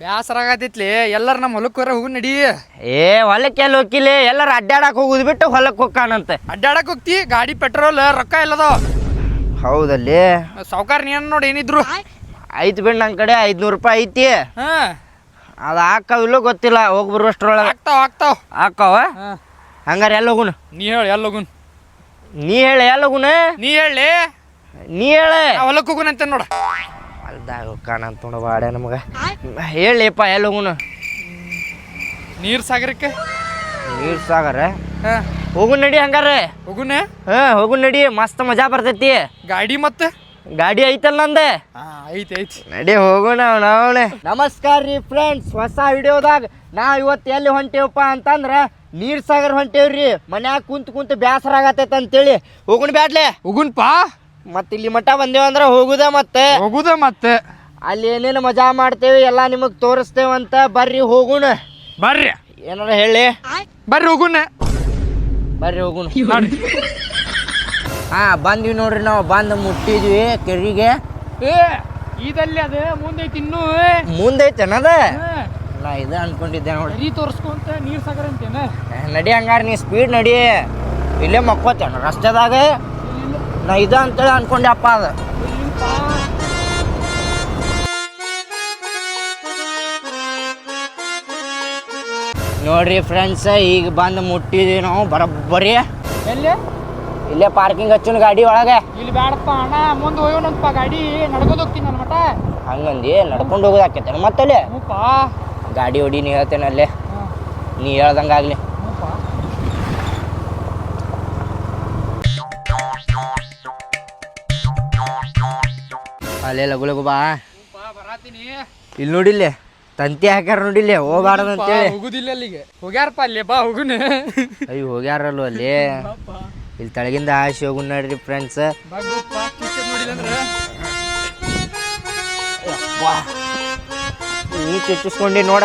ಬ್ಯಾಸರ ಆಗತೈತ್ಲಿ ಎಲ್ಲರ ನಮ್ಮ ಹೊಲಕ್ಕೆ ಹೋರ ಹೋಗು ನಡಿ. ಏ ಹೊಲಕ್ಕೆ ಎಲ್ಲಿ ಹೋಗಿಲಿ ಎಲ್ಲರ ಅಡ್ಡಾಡಕ್ ಹೋಗುದು ಬಿಟ್ಟು ಹೊಲಕ್ಕೆ ಹೋಗ್ಕಾನಂತೆ ಅಡ್ಡಾಡಕ್ ಹೋಗ್ತಿ ಗಾಡಿ ಪೆಟ್ರೋಲ್ ರೊಕ್ಕ ಇಲ್ಲದ ಹೌದಲ್ಲಿ. ಸಾವ್ಕಾರ ನೀನು ನೋಡಿ ಏನಿದ್ರು. ಐತ್ ಬಿಡ್ ನನ್ನ ಕಡೆ ಐದ್ನೂರು ರೂಪಾಯಿ ಐತಿ. ಹಾ. ಅದು ಹಾಕವಿಲ್ಲೋ ಗೊತ್ತಿಲ್ಲ ಹೋಗಿ ಬರುವಷ್ಟ್ರೊಳಗೆ ಆಗ್ತಾವ ಆಗ್ತಾವ ಹಾಕವ ಹಂಗಾರೆ ಎಲ್ಲ ಹೋಗುನು? ನೀ ಹೇಳು ಎಲ್ಲ ಹೋಗುನ್? ನೀ ಹೇಳಿ ಎಲ್ಲ ಹೋಗುನ? ನೀ ಹೇಳಿ. ನೀ ಹೇಳಿ. ಹೊಲಕ್ಕೆ ಹೋಗುನ್ ಅಂತ ನೋಡ. ಅಲ್ದಾಗ ಕಾಣಂತ ನೋಡ ಬಾಡೆ ನಮಗ. ಹೇಳಿಪ್ಪ ಎಲ್ಲ ಹೋಗುನು. ನೀರ್ ಸಾಗರಕ್ಕೆ? ನೀರ್ ಸಾಗರ? ಹಾಂ. ಹೋಗು ನಡಿ ಹಂಗಾರೆ. ಹೋಗುನ? ಹಾ ಹೋಗು ನಡಿ ಮಸ್ತ್ ಮಜಾ ಬರ್ತೈತಿ. ಗಾಡಿ ಮತ್ತೆ? ಗಾಡಿ ಐತಲ್ಲ ನಂದೆ? ಹಾ ಐತಿ ಐತಿ. ನಡಿ ಹೋಗೋಣ ನಾವಣೆ ನಮಸ್ಕಾರ ರೀ ಫ್ರೆಂಡ್ಸ್ ಹೊಸ ವಿಡಿಯೋದಾಗ ನಾ ಇವತ್ತು ಎಲ್ಲಿ ಹೊಂಟೇವಪ್ಪ ಅಂತಂದ್ರ ನೀರ್ ಸಾಗರ್ ಹೊಂಟೇವ್ರಿ. ಮನ್ಯಾಗ ಕುಂತ ಕುಂತ ಬ್ಯಾಸರ ಆಗತೈತೆ ಅಂತೇಳಿ ಹೋಗುಣ ಬ್ಯಾಡ್ಲೆ. ಹೋಗುನ್ ಪಾ ಮತ್ ಇಲ್ಲಿ ಮಠ ಬಂದೇವ ಅಂದ್ರ ಹೋಗುದ ಮತ್ತೆ? ಹೋಗುದ ಮತ್ತೆ. ಅಲ್ಲಿ ಏನೇನು ಮಜಾ ಮಾಡ್ತೇವಿ ಎಲ್ಲ ನಿಮಗ್ ತೋರಿಸ್ತೇವಂತ ಬರ್ರಿ ಹೋಗುಣ. ಬರ್ರಿ. ಏನಾರ ಹೇಳಿ? ಬರ್ರಿ ಹೋಗುಣ. ಬರ್ರಿ ಹೋಗುಣ. ಹಾ ಬಂದ್ವಿ ನೋಡ್ರಿ ನಾವು. ಬಂದು ಮುಟ್ಟಿದ್ವಿ ಕೆರಿಗೆ. ಇದಲ್ಲಿ ಅದ ಮುಂದೆ ಐತಿ ಇನ್ನೂ ಮುಂದೈತೆ ಹಾ. ನಾ ಇದು ಅನ್ಕೊಂಡಿದ್ದೆ ನೋಡಿ ನೀ ತೋರಿಸ್ಕೊಂತ ನೀರ್ ಸಾಗರ ಅಂತೇನ? ನಡಿ ಹಂಗಾರ ನೀ ಸ್ಪೀಡ್ ನಡಿ. ಇಲ್ಲೇ ಮಕ್ಕೋತೇನ ರಸ್ತೆದಾಗ. ನಾ ಇದು ಅಂತೇಳಿ ಅನ್ಕೊಂಡೆ ಅಪ್ಪ ಅದ. ನೋಡ್ರಿ ಫ್ರೆಂಡ್ಸ್ ಈಗ ಬಂದು ಮುಟ್ಟಿದ್ವಿ ನಾವು ಬರೋಬ್ಬರಿ. ಎಲ್ಲಿ? ಇಲ್ಲೇ ಪಾರ್ಕಿಂಗ್ ಹಚ್ಚುನ್ ಗಾಡಿ ಒಳಗೆ. ಇಲ್ಲಿ ಬೇಡಪ್ಪ ಅಣ್ಣ ಮುಂದೆ ಹೋಗೋಣಂತಪ್ಪ ಗಾಡಿ ನಡ್ಕೊಂಡು ಹೋಗ್ತೀನಿ ನನ್ನ ಮಟ ಹಂಗಂದಿ ನಡ್ಕೊಂಡು ಹೋಗೋದಾಕೈತೆ ಮತ್ತಲ್ಲೇ? ಗಾಡಿ ಹೊಡಿ ನೀ ಹೇಳ್ತೇನೆ ಅಲ್ಲೇ. ನೀ ಹೇಳ್ದಂಗಾಗ್ಲಿ. ಅಲ್ಲೇ ಲಗು ಲಗು ಬಾ ಬರಾತೀನಿ. ಇಲ್ಲಿ ನೋಡಿಲ್ಲ ತಂತಿ ಹಾಕ್ಯಾರ ನೋಡಿಲ್ಲ ಹೋಗ್ಬಾರ್ದು ಅಂತೇಳಿ. ಹೋಗುದಿಲ್ಲ ಅಲ್ಲಿಗೆ. ಹೋಗ್ಯಾರಪ್ಪ ಅಲ್ಲಿ ಬಾ ಹೋಗುನ. ಅಯ್ಯೋ ಹೋಗ್ಯಾರಲ್ವ ಅಲ್ಲಿ? ಇಲ್ಲಿ ತಳಗಿಂದ ಆಶಿ ಹೋಗು ನೋಡ್ರಿ ಫ್ರೆಂಡ್ಸ್ ನೀ ಚುಚ್ಚಿಸ್ಕೊಂಡಿ ನೋಡ.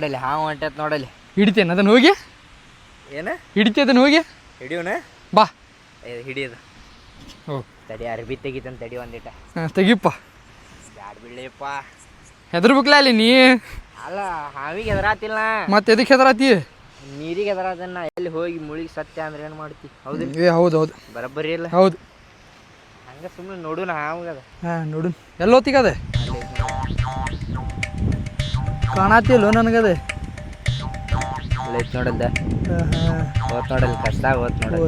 ನೋಡಲಿ ಹಾವು ಹೊಂಟೈತೆ ನೋಡಲಿ. ಹಿಡಿತೇನೆ? ಅದನ್ನ ಹೋಗಿ? ಏನ? ಹಿಡಿತೆ ಅದನ್ನ ಹೋಗಿ? ಹಿಡಿಯೋಣ ಬಾ. ಹಿಡಿಯೋದು. ಓ. ತಡಿ ಅರ್ಬಿ ತೆಗಿತಾನೆ ತಡಿ ಒಂದಿಟ. ತೆಗಿಯಪ್ಪ ತೆಗಿಪ್ಪ. ಬಿಡಲಿಪ್ಪ ಬಿಡ್ಲಿಪ್ಪ. ಹೆದರ್ಬೇಕಲ್ಲ ಅಲ್ಲಿ ನೀ? ಅಲ್ಲ ಹಾವಿಗೆ ಹೆದರಾತಿಲ್ಲ ಮತ್ತೆ ಎದಕ್ಕೆ ಹೆದರಾತಿ? ನೀರಿಗೆ ಹೆದರಾದನ್ನ ಎಲ್ಲಿ ಹೋಗಿ ಮುಳುಗಿ ಸತ್ಯ ಅಂದ್ರೆ ಏನು ಮಾಡ್ತಿ? ಹೌದು. ಏ ಹೌದು ಹೌದು. ಬರಬ್ಬರಿ ಇಲ್ಲ. ಹೌದು. ಹಂಗ ಸುಮ್ಮನೆ ನೋಡುನ ಅದ ಹಾ ನೋಡು ಎಲ್ಲೋತಿಗದೆ ಕಾಣತಿಲ್ಲೋ ನನಗದೆ? ನೋಡಲ್ದ ಓತ್ ನೋಡಲ್ ಕಷ್ಟ ಓದ್ ನೋಡಲ್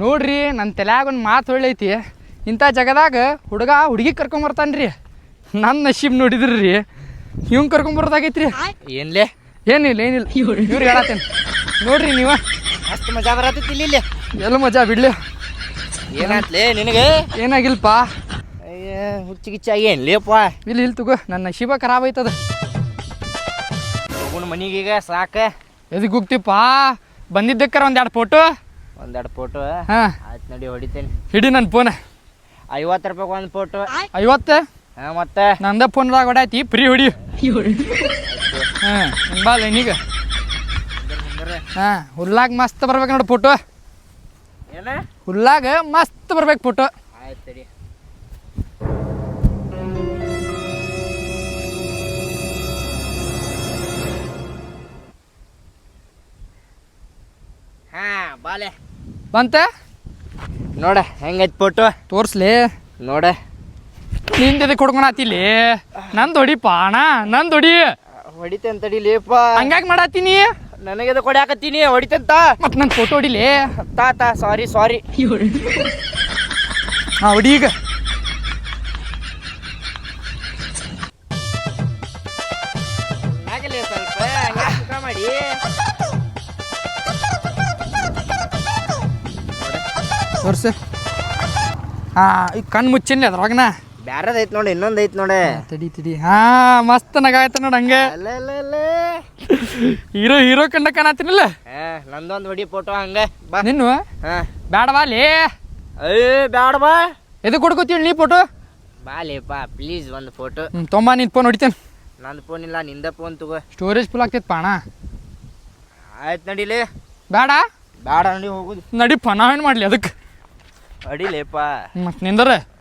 ನೋಡ್ರಿ ನನ್ನ ತಲೆಯಾಗ ಒಂದು ಮಾತು ಹೊಳ್ಳೈತಿ ಇಂಥ ಜಗದಾಗ ಹುಡುಗ ಹುಡುಗಿ ಕರ್ಕೊಂಬರ್ತಾನ್ರಿ ನನ್ನ ನಶೀಬ್ ನೋಡಿದ್ರಿ. ರೀ ಇವ್ನ ಕರ್ಕೊಂಬರ್ದಾಗೈತ್ರಿ ಏನ್ಲೆ? ಏನಿಲ್ಲ ಏನಿಲ್ಲ. ಇವ್ರು ಹೇಳತ್ತೇನೆ ನೋಡ್ರಿ ನೀವ. ಅಷ್ಟು ಮಜಾ ಬರತ್ತಿಲ್ಲ ಇಲ್ಲಿ ಎಲ್ಲ ಮಜಾ ಬಿಡ್ಲಿ. ಏನಾತ್ಲೇ ನಿನಗೆ? ಏನಾಗಿಲ್ಪ? ಹುಚ್ಚಿ ಗಿಚ್ಚಾಗಿ ಲೇಪ ಇಲ್ಲಿ ಇಲ್ಲಿ ತಗೋ ನನ್ನ ಶಿವ ಖರಾಬ್ ಐತದ ಹೋಗುಣ ಈಗ ಸಾಕ. ಎದಕ್ಕೆ ಹೋಗ್ತಿಪ್ಪ? ಬಂದಿದ್ದಕ್ಕಾರ ಒಂದು ಎರಡು ಫೋಟೋ ಒಂದೆರಡು ಫೋಟೋ ಹಾಂ. ಆಯ್ತು ನಡಿ ಹೊಡಿತೇನೆ. ಹಿಡಿ ನನ್ನ ಫೋನ್ ಐವತ್ತು ರೂಪಾಯಿ ಒಂದು ಫೋಟೋ ಐವತ್ತು? ಹಾಂ ಮತ್ತೆ? ನಂದ ಫೋನ್ದಾಗ ಹೊಡಾಯ್ತಿ ಫ್ರೀ ಹೊಡಿ ಹಾಂ ಬಾ ಲೈನಿಗ ಹಾಂ ಹುಲ್ಲಾಗ ಮಸ್ತ್ ಬರ್ಬೇಕು ನೋಡಿ ಫೋಟೋ ಏನ? ಹುಲ್ಲಾಗ ಮಸ್ತ್ ಬರ್ಬೇಕು ಫೋಟೋ ಆಯ್ತು ತಡಿ. ಹಾ ಬಾಲೆ ಬಂತ? ನೋಡ ಹೆಂಗೈತ್ ಫೋಟೋ ತೋರ್ಸ್ಲಿ. ನೋಡ. ನಿಂದ ಎದಕ್ಕೆ ಹೊಡ್ಕೊಳತಿಲಿ ನಂದು ಹೊಡಿಪ ಅಣ್ಣ ನಂದು ಹೊಡಿ. ಹೊಡಿತೇನ್ ತಡಿಲೇಪ ಹಂಗಾಗಿ ಮಾಡತ್ತೀನಿ? ನನಗೆ ಕೊಡ್ಯಾಕತ್ತೀನಿ ಹೊಡಿತಂತ ಮತ್ತೆ ನನ್ನ ಫೋಟೋ ಹೊಡಿಲಿ? ತಾತ ಸಾರಿ ಸಾರಿ ಹಾ ಹೊಡಿ ಈಗ. ಆಗಲಿ ಸ್ವಲ್ಪ ಹಂಗೆ ಸುಖ ಮಾಡಿ. ತೋರ್ಸು. ಹಾಂ ಈಗ ಕಣ್ಣು ಮುಚ್ಚಿನ್ಲಿ ಅದ್ರೊಳಗನ? ಬ್ಯಾರದ ಐತ್ ನೋಡಿ ಇನ್ನೊಂದ್ ಐತ್ ನೋಡಿ ತಡಿ ತಡಿ. ಹಾ ಮಸ್ತ್ ನಗಾಯ್ತ ನೋಡ ಹಂಗೆ. ಅಲ್ಲ ಅಲ್ಲ ಅಲ್ಲ. ಹೀರೋ ಹೀರೋ ಕಂಡ ಕಾಣತ್ತೀನಿಲ್ಲ? ನಂದೊಂದ್ ಹೊಡಿ ಫೋಟೋ ಹಂಗ. ಬಾ. ನಿನ್ನು? ಹಾ. ಬ್ಯಾಡವಾ ಬಾ ಲೇ? ಏ ಬ್ಯಾಡ ಬಾ ಎದಕ್ಕೆ ಕೊಡ್ಕೋತೀವಿ ನೀ ಫೋಟೋ? ಬಾಲೇಪ ಪ್ಲೀಸ್ ಒಂದು ಫೋಟೋ. ತೊಂಬಾ ನಿನ್ ಫೋನ್ ಹೊಡಿತೇನೆ. ನಂದು ಫೋನ್ ಇಲ್ಲ ನಿಂದ ಫೋನ್ ತಗೋ. ಸ್ಟೋರೇಜ್ ಫುಲ್ ಆಗ್ತೈತೆ ಪಾಣ. ಆಯ್ತು ನಡಿಲಿ. ಬೇಡ ಬೇಡ ನಡಿ ಹೋಗುದು. ನಡಿಪ್ಪ ನಾವೇನು ಮಾಡಲಿ ಅದಕ್ಕೆ? ಅಡಿಲೇಪ ಮತ್ತು ನಿಂದರೆ?